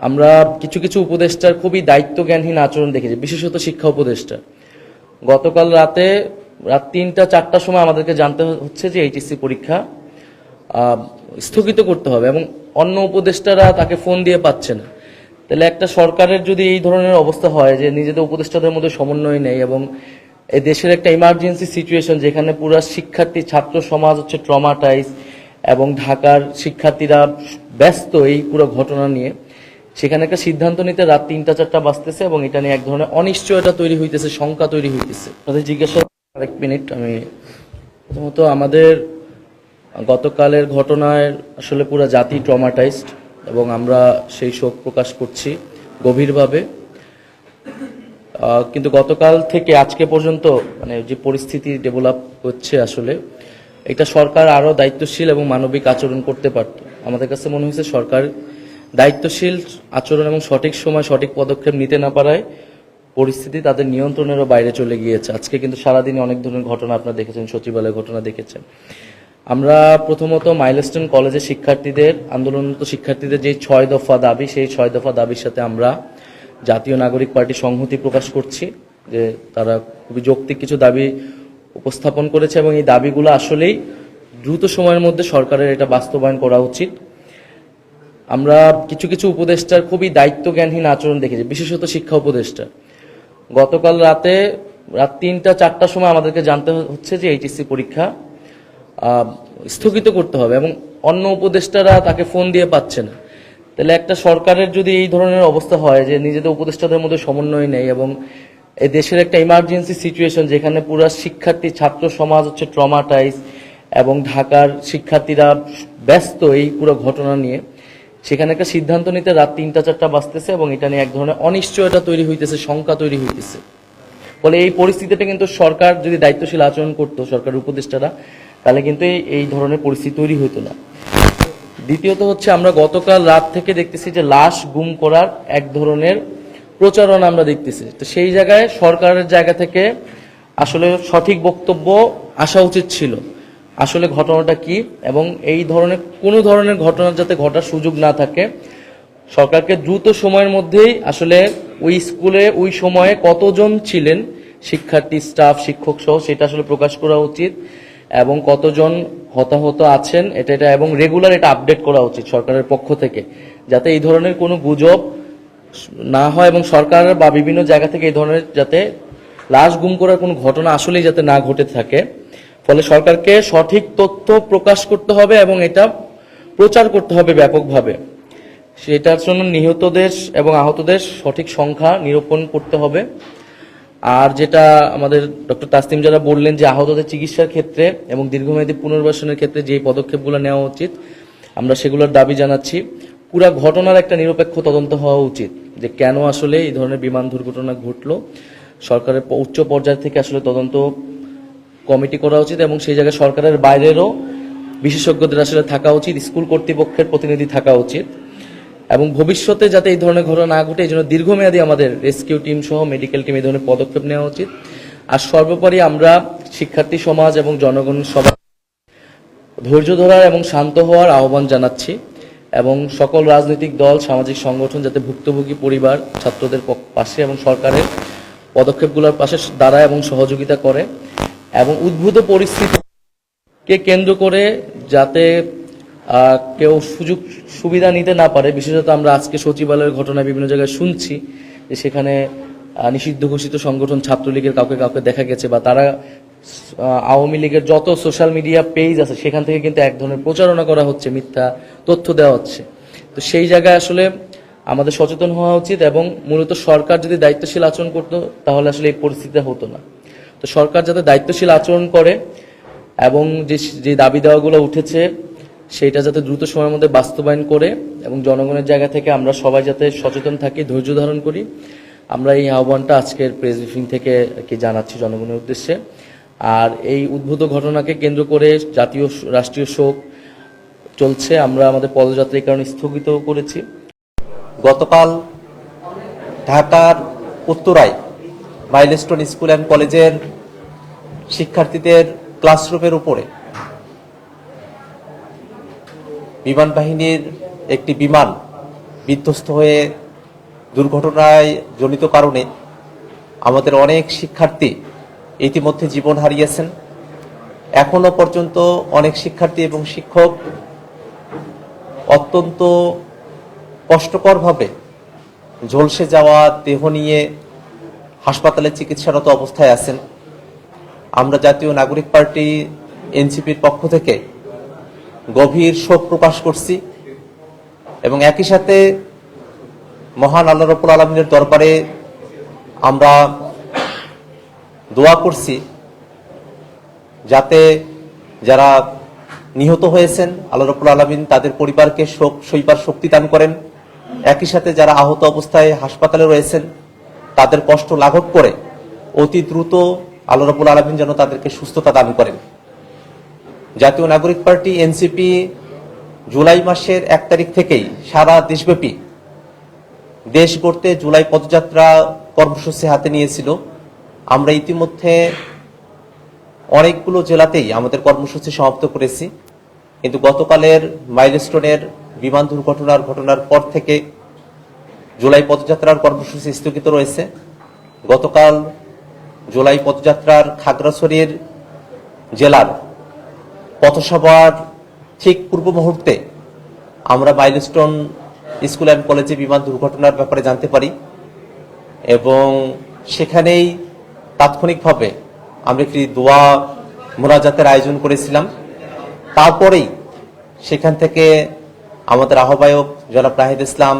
আমরা কিছু কিছু উপদেষ্টার খুবই দায়িত্বজ্ঞানহীন আচরণ দেখেছি, বিশেষত শিক্ষা উপদেষ্টা। গতকাল রাতে, রাত তিনটা, চারটার সময় আমাদেরকে জানতে হচ্ছে যে এইচএসসি পরীক্ষা স্থগিত করতে হবে এবং অন্য উপদেষ্টারা তাকে ফোন দিয়ে পাচ্ছে না। তাহলে একটা সরকারের যদি এই ধরনের অবস্থা হয় যে নিজেদের উপদেষ্টাদের মধ্যে সমন্বয় নেই এবং এই দেশের একটা ইমার্জেন্সি সিচুয়েশন যেখানে পুরো শিক্ষার্থী, ছাত্র সমাজ হচ্ছে ট্রমাটাইজ এবং ঢাকার শিক্ষার্থীরা ব্যস্ত এই পুরো ঘটনা নিয়ে সেখানে একটা সিদ্ধান্ত নিতে রাত তিনটা, চারটা বাজতেছে এবং এটা নিয়ে এক ধরনের অনিশ্চয়তা তৈরি হইতেছে, শঙ্কা তৈরি হইতেছে। তাদের জিজ্ঞাসা এক মিনিট আমি প্রথমত আমাদের গতকালের ঘটনায় আসলে পুরো জাতি ট্রমাটাইজড এবং আমরা সেই শোক প্রকাশ করছি গভীরভাবে। কিন্তু গতকাল থেকে আজকে পর্যন্ত মানে যে পরিস্থিতি ডেভেলপ হচ্ছে আসলে, এটা সরকার আরও দায়িত্বশীল এবং মানবিক আচরণ করতে পারত। আমাদের কাছে মনে হয়েছে সরকার দায়িত্বশীল আচরণ এবং সঠিক সময় সঠিক পদক্ষেপ নিতে না পারায় পরিস্থিতি তাদের নিয়ন্ত্রণেরও বাইরে চলে গিয়েছে। আজকে কিন্তু সারাদিনে অনেক ধরনের ঘটনা আপনারা দেখেছেন, সচিবালয়ের ঘটনা দেখেছেন। আমরা প্রথমত মাইলস্টোন কলেজের শিক্ষার্থীদের, আন্দোলনরত শিক্ষার্থীদের যে ছয় দফা দাবি, সেই ছয় দফা দাবির সাথে আমরা জাতীয় নাগরিক পার্টি সংহতি প্রকাশ করছি যে তারা খুবই যৌক্তিক কিছু দাবি উপস্থাপন করেছে এবং এই দাবিগুলো আসলেই দ্রুত সময়ের মধ্যে সরকারের এটা বাস্তবায়ন করা উচিত। আমরা কিছু কিছু উপদেষ্টার খুবই দায়িত্বজ্ঞানহীন আচরণ দেখেছি, বিশেষত শিক্ষা উপদেষ্টা। গতকাল রাতে, রাত তিনটা, চারটার সময় আমাদেরকে জানতে হচ্ছে যে এইচএসসি পরীক্ষা স্থগিত করতে হবে এবং অন্য উপদেষ্টারা তাকে ফোন দিয়ে পাচ্ছে না। তাহলে একটা সরকারের যদি এই ধরনের অবস্থা হয় যে নিজেদের উপদেষ্টাদের মধ্যে সমন্বয় নেই এবং এই দেশের একটা ইমার্জেন্সি সিচুয়েশন যেখানে পুরো শিক্ষার্থী, ছাত্র সমাজ হচ্ছে ট্রমাটাইজ এবং ঢাকার শিক্ষার্থীরা ব্যস্ত এই পুরো ঘটনা নিয়ে সেখানে একটা সিদ্ধান্ত নিতে রাত তিনটা, চারটা বাজতেছে এবং এটা নিয়ে এক ধরনের অনিশ্চয়তা তৈরি হইতেছে, শঙ্কা তৈরি হইতেছে। ফলে এই পরিস্থিতিটা কিন্তু সরকার যদি দায়িত্বশীল আচরণ করতো, সরকারের উপদেষ্টারা, তাহলে কিন্তু এই- ধরনের পরিস্থিতি তৈরি হতো না। দ্বিতীয়ত হচ্ছে আমরা গতকাল রাত থেকে দেখতেছি যে লাশ গুম করার এক ধরনের প্রচারণা আমরা দেখতেছি। তো সেই জায়গায় সরকারের জায়গা থেকে আসলে সঠিক বক্তব্য আসা উচিত ছিল। আসলে ঘটনাটা কি এবং এই ধরনের কোনো ধরনের ঘটনা যাতে ঘটার সুযোগ না থাকে, সরকারকে দ্রুত সময়ের মধ্যেই আসলে ওই স্কুলে ওই সময়ে কতজন ছিলেন, শিক্ষার্থী, স্টাফ, শিক্ষক সহ সেটা আসলে প্রকাশ করা উচিত এবং কতজন হতাহত আছেন এটা এটা এবং রেগুলার এটা আপডেট করা উচিত সরকারের পক্ষ থেকে যাতে এই ধরনের কোনো গুজব না হয় এবং সরকার বা বিভিন্ন জায়গা থেকে এই ধরনের যাতে লাশ গুম করার কোনো ঘটনা আসলেই যাতে না ঘটে থাকে। ফলে সরকারকে সঠিক তথ্য প্রকাশ করতে হবে এবং এটা প্রচার করতে হবে ব্যাপকভাবে। সেটার জন্য নিহতদের এবং আহতদের সঠিক সংখ্যা নিরূপণ করতে হবে। আর যেটা আমাদের ডক্টর তাসনিম যারা বললেন যে আহতদের চিকিৎসার ক্ষেত্রে এবং দীর্ঘমেয়াদী পুনর্বাসনের ক্ষেত্রে যে পদক্ষেপগুলো নেওয়া উচিত, আমরা সেগুলোর দাবি জানাচ্ছি। পুরা ঘটনার একটা নিরপেক্ষ তদন্ত হওয়া উচিত যে কেন আসলে এই ধরনের বিমান দুর্ঘটনা ঘটলো। সরকারের উচ্চ পর্যায় থেকে আসলে তদন্ত কমিটি করা উচিত এবং সেই জায়গায় সরকারের বাইরেরও বিশেষজ্ঞদের আসলে থাকা উচিত, স্কুল কর্তৃপক্ষের প্রতিনিধি থাকা উচিত। এবং ভবিষ্যতে যাতে এই ধরনের ঘটনা না ঘটে, এই জন্য দীর্ঘমেয়াদী আমাদের রেস্কিউ টিম সহ মেডিকেল টিম এই ধরনের পদক্ষেপ নেওয়া উচিত। আর সর্বোপরি আমরা শিক্ষার্থী সমাজ এবং জনগণ সবাই ধৈর্য ধরার এবং শান্ত হওয়ার আহ্বান জানাচ্ছি এবং সকল রাজনৈতিক দল, সামাজিক সংগঠন যাতে ভুক্তভোগী পরিবার, ছাত্রদের পাশে এবং সরকারের পদক্ষেপগুলোর পাশে দাঁড়ায় এবং সহযোগিতা করে। এবং উদ্ভূত পরিস্থিতিকে কেন্দ্র করে যাতে কেউ সুযোগ, সুবিধা নিতে না পারে, বিশেষত আমরা আজকে সচিবালয়ের ঘটনায় বিভিন্ন জায়গায় শুনছি যে সেখানে নিষিদ্ধ ঘোষিত সংগঠন ছাত্রলীগের কাউকে কাউকে দেখা গেছে বা তারা আওয়ামী লীগের যত সোশ্যাল মিডিয়া পেজ আছে সেখান থেকে কিন্তু এক ধরনের প্রচারণা করা হচ্ছে, মিথ্যা তথ্য দেওয়া হচ্ছে। তো সেই জায়গায় আসলে আমাদের সচেতন হওয়া উচিত এবং মূলত সরকার যদি দায়িত্বশীল আচরণ করতো, তাহলে আসলে এই পরিস্থিতিটা হতো না। তো সরকার যাতে দায়িত্বশীল আচরণ করে এবং যে যে দাবি দেওয়াগুলো উঠেছে সেটা যাতে দ্রুত সময়ের মধ্যে বাস্তবায়ন করে এবং জনগণের জায়গা থেকে আমরা সবাই যাতে সচেতন থাকি, ধৈর্য ধারণ করি। আমরা এই আহ্বানটা আজকের প্রেস ব্রিফিং থেকে কি জানাচ্ছি জনগণের উদ্দেশ্যে। আর এই উদ্ভূত ঘটনাকে কেন্দ্র করে জাতীয় রাষ্ট্রীয় শোক চলছে। আমরা আমাদের পদযাত্রা এই কারণে স্থগিত করেছি। গতকাল ঢাকার উত্তরায় মাইলস্টোন স্কুল অ্যান্ড কলেজের শিক্ষার্থীদের ক্লাসরুমের উপরে বিমান বাহিনীর একটি বিমান বিধ্বস্ত হয়ে দুর্ঘটনায় জনিত কারণে আমাদের অনেক শিক্ষার্থী ইতিমধ্যে জীবন হারিয়েছেন। এখনও পর্যন্ত অনেক শিক্ষার্থী এবং শিক্ষক অত্যন্ত কষ্টকরভাবে ঝলসে যাওয়া দেহ নিয়ে হাসপাতালে চিকিৎসারত অবস্থায় আছেন। আমরা জাতীয় নাগরিক পার্টি এনসিপির পক্ষ থেকে গভীর শোক প্রকাশ করছি এবং একই সাথে মহান আল্লাহ রব্বুল আলমিনের দরবারে আমরা দোয়া করছি যাতে যারা নিহত হয়েছেন, আল্লাহ রব্বুল আলমিন তাদের পরিবারকে শোক সইবার শক্তি দান করেন। একই সাথে যারা আহত অবস্থায় হাসপাতালে রয়েছেন তাদের কষ্ট লাঘব করে অতি দ্রুত আল্লাহ রব্বুল আলমিন যেন তাদেরকে সুস্থতা দান করেন। জাতীয় নাগরিক পার্টি, এনসিপি, জুলাই মাসের এক তারিখ থেকেই সারা দেশব্যাপী দেশ গড়তে জুলাই পদযাত্রা কর্মসূচি হাতে নিয়েছিল। আমরা ইতিমধ্যে অনেকগুলো জেলাতেই আমাদের কর্মসূচি সমাপ্ত করেছি। কিন্তু গতকালের মাইলস্টোনের বিমান দুর্ঘটনার ঘটনার পর থেকে জুলাই পদযাত্রার কর্মসূচি স্থগিত রয়েছে। গতকাল জুলাই পদযাত্রার খাগড়াছড়ির জেলার পথসভার ঠিক পূর্ব মুহূর্তে আমরা মাইলস্টোন স্কুল অ্যান্ড কলেজে বিমান দুর্ঘটনার ব্যাপারে জানতে পারি এবং সেখানেই তাৎক্ষণিকভাবে আমরা একটি দোয়া মোনাজাতের আয়োজন করেছিলাম। তারপরেই সেখান থেকে আমাদের আহ্বায়ক জনাব রাহিদ ইসলাম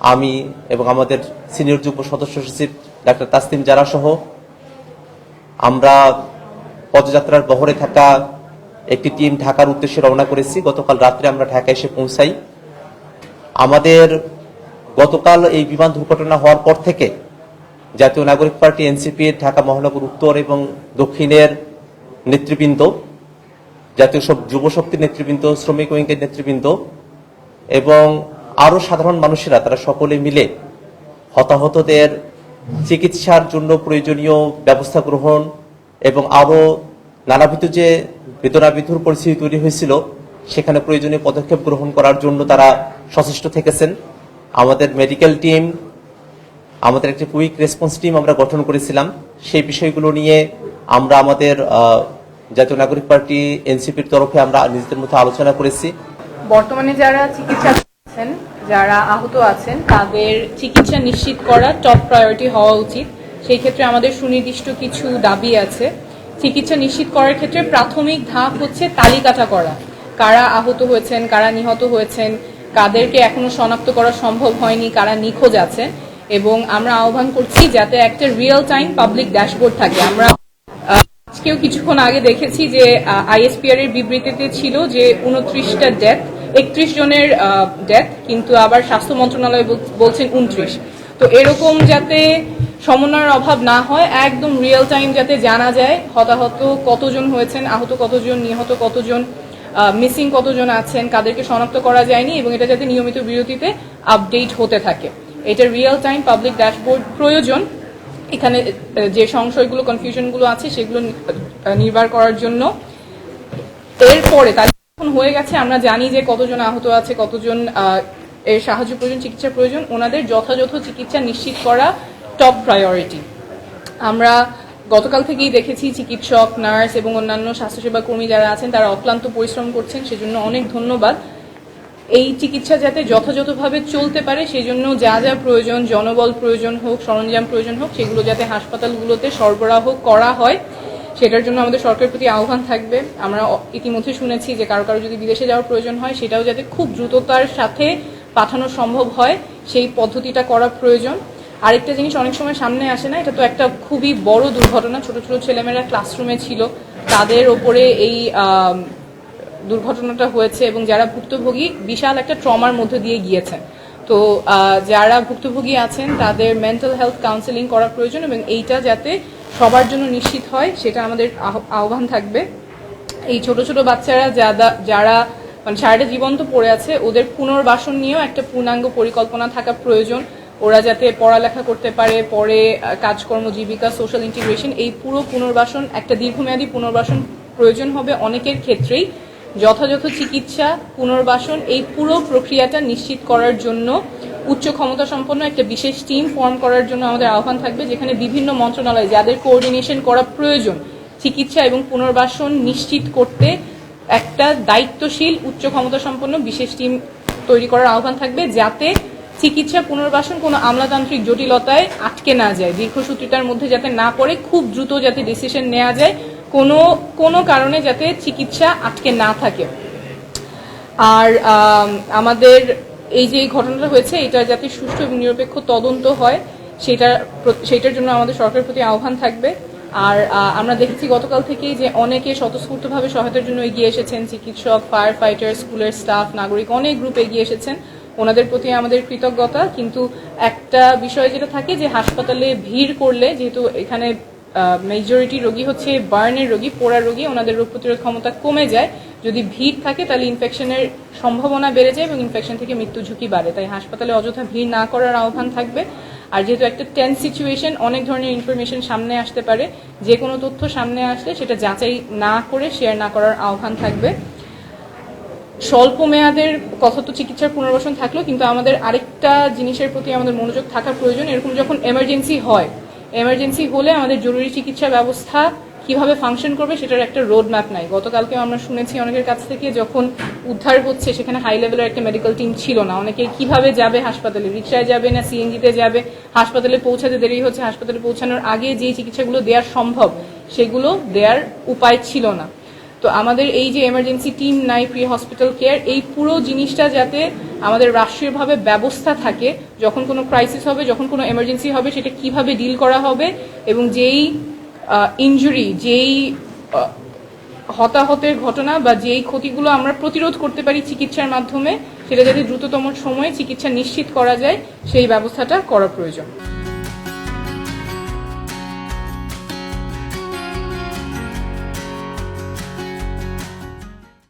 আমি এবং আমাদের সিনিয়র যুগ্ম সদস্য সচিব ডাক্তার তাসলিম জারা সহ আমরা পদযাত্রার বহরে থাকা একটি টিম ঢাকার উদ্দেশ্যে রওনা করেছি। গতকাল রাত্রে আমরা ঢাকা এসে পৌঁছাই। আমাদের গতকাল এই বিমান দুর্ঘটনা হওয়ার পর থেকে জাতীয় নাগরিক পার্টি এনসিপির ঢাকা মহানগর উত্তর এবং দক্ষিণের নেতৃবৃন্দ, জাতীয় সব যুব শক্তির নেতৃবৃন্দ, শ্রমিক উইংয়ের নেতৃবৃন্দ এবং আরও সাধারণ মানুষেরা, তারা সকলে মিলে হতাহতদের চিকিৎসার জন্য প্রয়োজনীয় ব্যবস্থা গ্রহণ এবং আরও নানাবিধ যে বেদনাবিধুর পরিস্থিতি তৈরি হয়েছিল, সেখানে প্রয়োজনীয় পদক্ষেপ গ্রহণ করার জন্য তারা সচেষ্ট থেকেছেন। আমাদের মেডিকেল টিম আমাদের একটি কুইক রেসপন্স টিম আমরা গঠন করেছিলাম। সেই বিষয়গুলো নিয়ে আমরা আমাদের জাতীয় নাগরিক পার্টি এনসিপির তরফে আমরা নিজেদের মধ্যে আলোচনা করেছি। বর্তমানে যারা চিকিৎসা যারা আহত আছেন, তাদের চিকিৎসা নিশ্চিত করা টপ প্রায়োরিটি হওয়া উচিত। সেই ক্ষেত্রে আমাদের সুনির্দিষ্ট কিছু দাবি আছে। চিকিৎসা নিশ্চিত করার ক্ষেত্রে প্রাথমিক ধাপ হচ্ছে তালিকাটা করা। কারা আহত হয়েছেন, কারা নিহত হয়েছেন, কাদেরকে এখনও শনাক্ত করা সম্ভব হয়নি, কারা নিখোঁজ আছে। এবং আমরা আহ্বান করছি যাতে একটা রিয়েল টাইম পাবলিক ড্যাশবোর্ড থাকে। আমরা আজকেও কিছুক্ষণ আগে দেখেছি যে আইএসপিআর এর বিবৃতিতে ছিল যে, উনত্রিশটা ডেথ একত্রিশ জনের ডেথ কিন্তু আবার স্বাস্থ্য মন্ত্রণালয় বলছেন উনত্রিশ। তো এরকম যাতে সমন্বয়ের অভাব না হয় একদম রিয়েল টাইম যাতে জানা যায় হতাহত কতজন হয়েছেন আহত কতজন নিহত কতজন মিসিং কতজন আছেন কাদেরকে শনাক্ত করা যায়নি এবং এটা যাতে নিয়মিত বিরতিতে আপডেট হতে থাকে। এটা রিয়েল টাইম পাবলিক ড্যাশবোর্ড প্রয়োজন। এখানে যে সংশয়গুলো কনফিউশনগুলো আছে সেগুলো নি- আহ, নির্বার করার জন্য। এরপরে তালিকা যখন হয়ে গেছে, আমরা জানি যে কতজন আহত আছে, কতজন এর সাহায্য প্রয়োজন চিকিৎসা প্রয়োজন। ওনাদের যথাযথ চিকিৎসা নিশ্চিত করা টপ প্রায়োরিটি আমরা গতকাল থেকেই দেখেছি চিকিৎসক, নার্স এবং অন্যান্য স্বাস্থ্যসেবা কর্মী যারা আছেন, তারা অক্লান্ত পরিশ্রম করছেন, সেজন্য অনেক ধন্যবাদ। এই চিকিৎসা যাতে যথাযথভাবে চলতে পারে সেই জন্য যা যা প্রয়োজন, জনবল প্রয়োজন হোক, সরঞ্জাম প্রয়োজন হোক, সেগুলো যাতে হাসপাতালগুলোতে সরবরাহ করা হয়। সেটার জন্য আমাদের সরকারের প্রতি আহ্বান থাকবে। আমরা ইতিমধ্যে শুনেছি যে কারও কারও যদি বিদেশে যাওয়ার প্রয়োজন হয়, সেটাও যাতে খুব দ্রুততার সাথে পাঠানো সম্ভব হয়, সেই পদ্ধতিটা করা প্রয়োজন। আরেকটা জিনিস অনেক সময় সামনে আসে না, এটা তো একটা খুবই বড় দুর্ঘটনা। ছোট ছোট ছেলেমেয়েরা ক্লাসরুমে ছিল, তাদের ওপরে এই দুর্ঘটনাটা হয়েছে এবং যারা ভুক্তভোগী, বিশাল একটা ট্রমার মধ্যে দিয়ে গিয়েছেন। তো যারা ভুক্তভোগী আছেন, তাদের মেন্টাল হেলথ কাউন্সেলিং করা প্রয়োজন এবং এইটা যাতে সবার জন্য নিশ্চিত হয়, সেটা আমাদের আহ- আহ্বান থাকবে। এই ছোট ছোট বাচ্চারা যারা যারা মানে সারাটা জীবন তো পড়ে আছে, ওদের পুনর্বাসন নিয়েও একটা পূর্ণাঙ্গ পরিকল্পনা থাকা প্রয়োজন। ওরা যাতে পড়ালেখা করতে পারে পরে কাজকর্ম, জীবিকা সোশ্যাল ইন্টিগ্রেশন এই পুরো পুনর্বাসন, একটা দীর্ঘমেয়াদী পুনর্বাসন প্রয়োজন হবে অনেকের ক্ষেত্রেই। যথাযথ চিকিৎসা, পুনর্বাসন, এই পুরো প্রক্রিয়াটা নিশ্চিত করার জন্য উচ্চ ক্ষমতা সম্পন্ন একটা বিশেষ টিম ফর্ম করার জন্য আমাদের আহ্বান থাকবে, যেখানে বিভিন্ন মন্ত্রণালয় যাদের কোঅর্ডিনেশন করা প্রয়োজন, চিকিৎসা এবং পুনর্বাসন নিশ্চিত করতে একটা দায়িত্বশীল, উচ্চ ক্ষমতা সম্পন্ন বিশেষ টিম তৈরি করার আহ্বান থাকবে, যাতে চিকিৎসা পুনর্বাসন কোনো আমলাতান্ত্রিক জটিলতায় আটকে না যায়, দীর্ঘসূত্রিতার মধ্যে যাতে না পড়ে, খুব দ্রুত যাতে ডিসিশন নেওয়া যায়, কোনো কোনো কারণে যাতে চিকিৎসা আটকে না থাকে। আর আমাদের এই যে এই ঘটনাটা হয়েছে, এটা যাতে সুষ্ঠু এবং নিরপেক্ষ তদন্ত হয় সেটা সেটার জন্য আমাদের সরকারের প্রতি আহ্বান থাকবে। আর আমরা দেখেছি গতকাল থেকেই যে অনেকে স্বতঃস্ফূর্তভাবে সহায়তার জন্য এগিয়ে এসেছেন। চিকিৎসক ফায়ার ফাইটার স্কুলের স্টাফ নাগরিক, অনেক গ্রুপ এগিয়ে এসেছেন। ওনাদের প্রতি আমাদের কৃতজ্ঞতা। কিন্তু একটা বিষয় যেটা থাকে যে হাসপাতালে ভিড় করলে, যেহেতু এখানে মেজরিটি রোগী হচ্ছে বার্নের রোগী পোড়া রোগী, ওনাদের রোগ প্রতিরোধ ক্ষমতা কমে যায়। যদি ভিড় থাকে, তাহলে ইনফেকশনের সম্ভাবনা বেড়ে যায় এবং ইনফেকশন থেকে মৃত্যু ঝুঁকি বাড়ে। তাই হাসপাতালে অযথা ভিড় না করার আহ্বান থাকবে। আর যেহেতু একটা টেন্স সিচুয়েশন অনেক ধরনের ইনফরমেশন সামনে আসতে পারে। যে কোনো তথ্য সামনে আসলে সেটা যাচাই না করে শেয়ার না করার আহ্বান থাকবে। স্বল্প মেয়াদের কথা তো চিকিৎসার পুনর্বাসন থাকল কিন্তু আমাদের আরেকটা জিনিসের প্রতি আমাদের মনোযোগ থাকা প্রয়োজন। এরকম যখন এমার্জেন্সি হয় এমার্জেন্সি হলে আমাদের জরুরি চিকিৎসা ব্যবস্থা কীভাবে ফাংশন করবে সেটার একটা রোড ম্যাপ নাই। গতকালকে আমরা শুনেছি অনেকের কাছ থেকে যখন উদ্ধার হচ্ছে, সেখানে হাই লেভেলের একটা মেডিকেল টিম ছিল না। অনেকে কীভাবে যাবে হাসপাতালে? রিক্সায় যাবে না সিএনজিতে যাবে? হাসপাতালে পৌঁছাতে দেরি হচ্ছে, হাসপাতালে পৌঁছানোর আগে যে চিকিৎসাগুলো দেওয়া সম্ভব, সেগুলো দেওয়ার উপায় ছিল না। তো আমাদের এই যে এমার্জেন্সি টিম নাই প্রি হসপিটাল কেয়ার এই পুরো জিনিসটা যাতে আমাদের রাষ্ট্রীয়ভাবে ব্যবস্থা থাকে, যখন কোনো ক্রাইসিস হবে, যখন কোনো এমার্জেন্সি হবে, সেটা কীভাবে ডিল করা হবে এবং যেই ইনজুরি যেই হতাহতের ঘটনা বা যেই ক্ষতিগুলো আমরা প্রতিরোধ করতে পারি চিকিৎসার মাধ্যমে, সেটা যদি দ্রুততম সময়ে চিকিৎসা নিশ্চিত করা যায়, সেই ব্যবস্থাটা করা প্রয়োজন।